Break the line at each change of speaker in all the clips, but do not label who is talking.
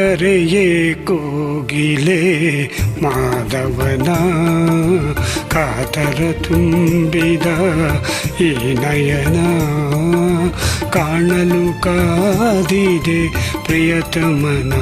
ಕರೆಯೇ ಕೋಗಿಲೆ ಮಾಧವನ ಕಾತರ ತುಂಬಿದ ಈ ನಯನ ಕಾಣಲು ಕಾದಿದೆ ಪ್ರಿಯತಮನ.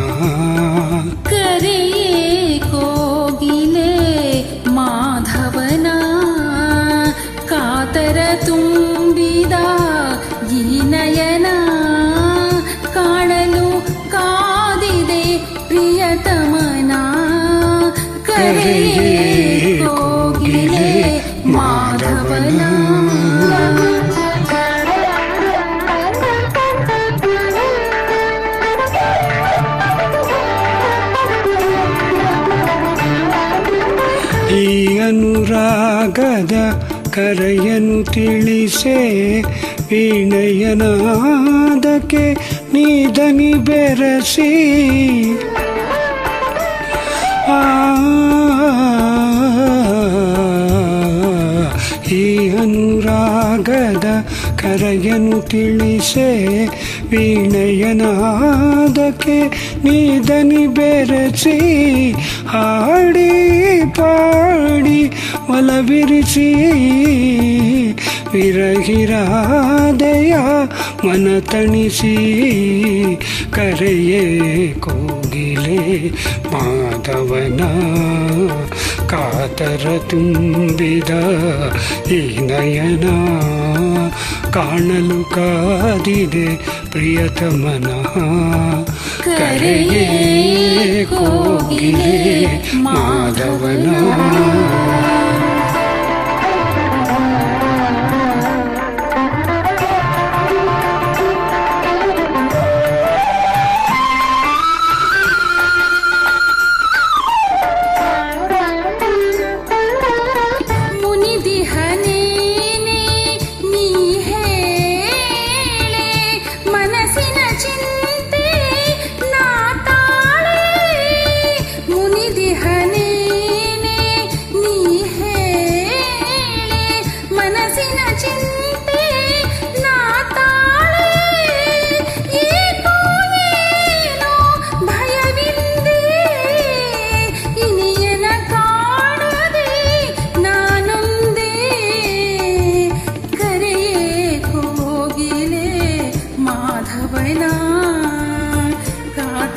ಅನುರಾಗದ ಕರೆಯನ್ನು ತಿಳಿಸೆ ವೀಣಯನಾದಕ್ಕೆ ನೀದನಿ ಬೆರಸಿ. ಅನುರಾಗದ ಕರೆಯನ್ನು ತಿಳಿಸೆ ವೀಣಯನಾದಕ್ಕೆ ನೀದನಿ ಬೆರಸಿ ಹಾಡಿ ಪಾಡಿ ಒಲವಿರಿಸಿ ವಿರಹಿರಾದಯ ಮನ ತಣಿಸಿ ಕರೆಯೇ ಕೋಗಿಲೆ ಮಾಧವನ ಕಾತರ ತುಂಬಿದ ಈ ನಯನ ಕಾಣಲು ಕಾದಿದೆ ಪ್ರಿಯತಮನ.
ಕರೆಯೇ ಕೋಗಿಲೆ ಮಾಧವನ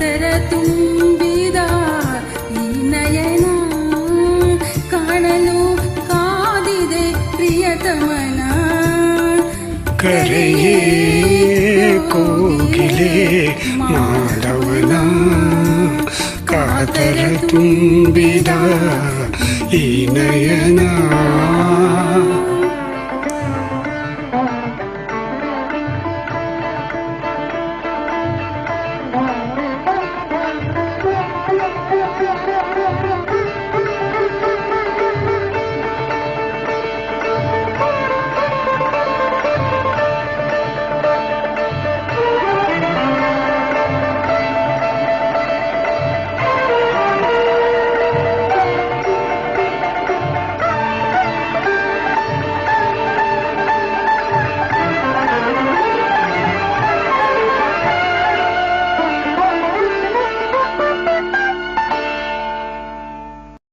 ಕಾತರ ತುಂಬಿದ ಈ ನಯನ ಕಾಣಲು ಕಾದಿದೆ ಪ್ರಿಯತಮನ.
ಕರೆಯೇ ಕೋಗಿಲೆ ಮಾಧವನ ಕಾತರ ತುಂಬಿದ ಈ ನಯನ.